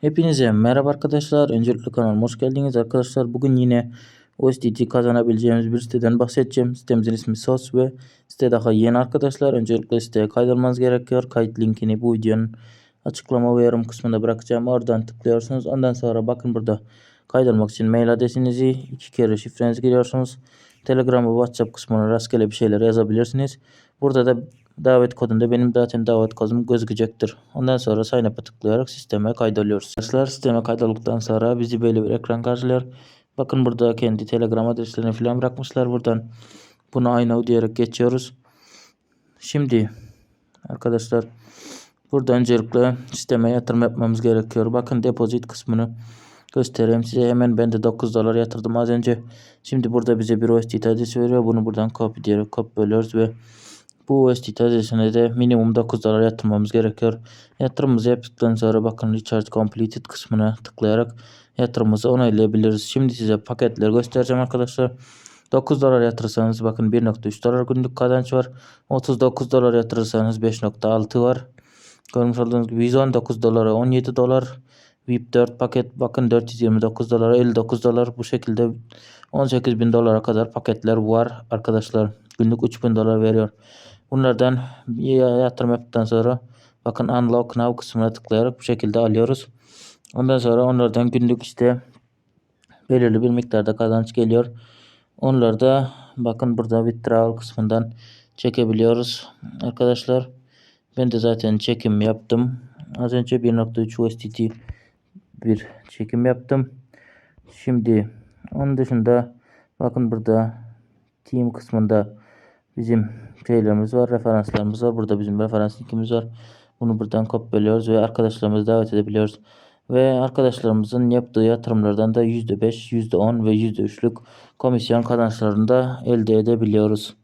Hepinize merhaba arkadaşlar. Öncelikle kanalıma hoş geldiniz arkadaşlar. Bugün yine USDT kazanabileceğimiz bir siteden bahsedeceğim. Sitemizin ismi SOS ve site daha yeni arkadaşlar. Öncelikle siteye kaydolmanız gerekiyor. Kayıt linkini bu videonun açıklama ve yorum kısmında bırakacağım. Oradan tıklıyorsunuz. Ondan sonra bakın burada kaydolmak için mail adresinizi iki kere şifrenizi giriyorsunuz. Telegram ve WhatsApp kısmına rastgele bir şeyler yazabilirsiniz. Burada da davet kodunda benim zaten davet kodum gözükecektir. Ondan sonra sign up'a tıklayarak sisteme kaydoluyoruz. Arkadaşlar sisteme kaydolduktan sonra bizi böyle bir ekran karşılıyor. Bakın burada kendi telegram adreslerini falan bırakmışlar buradan. Bunu aynı diyerek geçiyoruz. Şimdi arkadaşlar burada öncelikle sisteme yatırım yapmamız gerekiyor. Bakın depozit kısmını göstereyim size. Hemen ben de 9 dolar yatırdım az önce. Şimdi burada bize bir USDT adresi veriyor. Bunu buradan copy diyerek kopyalıyoruz ve bu USDT adresine de minimum 9 dolar yatırmamız gerekiyor. Yatırımımızı yaptıktan sonra bakın Recharge Completed kısmına tıklayarak yatırımımızı onaylayabiliriz. Şimdi size paketleri göstereceğim arkadaşlar. 9 dolar yatırırsanız bakın 1.3 dolar günlük kazanç var. 39 dolar yatırırsanız 5.6 var. Görmüş olduğunuz gibi 119 dolara 17 dolar. VIP 4 paket bakın 429 dolara 59 dolar bu şekilde 18 bin dolara kadar paketler var arkadaşlar. Günlük 3000 dolar veriyor. Bunlardan yatırım yaptıktan sonra bakın unlock now kısmına tıklayarak bu şekilde alıyoruz. Ondan sonra onlardan günlük işte belirli bir miktarda kazanç geliyor. Onları da bakın burada withdrawal kısmından çekebiliyoruz arkadaşlar. Ben de zaten çekim yaptım. Az önce 1.3 USDT bir çekim yaptım. Şimdi onun dışında bakın burada team kısmında bizim şeylerimiz var, referanslarımız var. Burada bizim referans linkimiz var. Bunu buradan kopyalıyoruz ve arkadaşlarımızı davet edebiliyoruz. Ve arkadaşlarımızın yaptığı yatırımlardan da %5, %10 ve %3'lük komisyon kazançlarını da elde edebiliyoruz.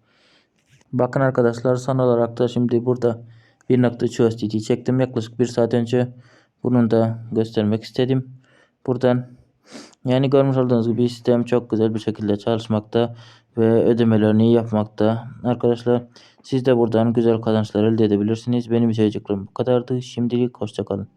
Bakın arkadaşlar son olarak da şimdi burada 1.3 USDT çektim yaklaşık bir saat önce. Bunun da göstermek istedim. Buradan yani görmüş olduğunuz gibi sistem çok güzel bir şekilde çalışmakta ve ödemelerini yapmakta. Arkadaşlar siz de buradan güzel kazançlar elde edebilirsiniz. Benim içericiklerim bu kadardı. Şimdilik hoşçakalın.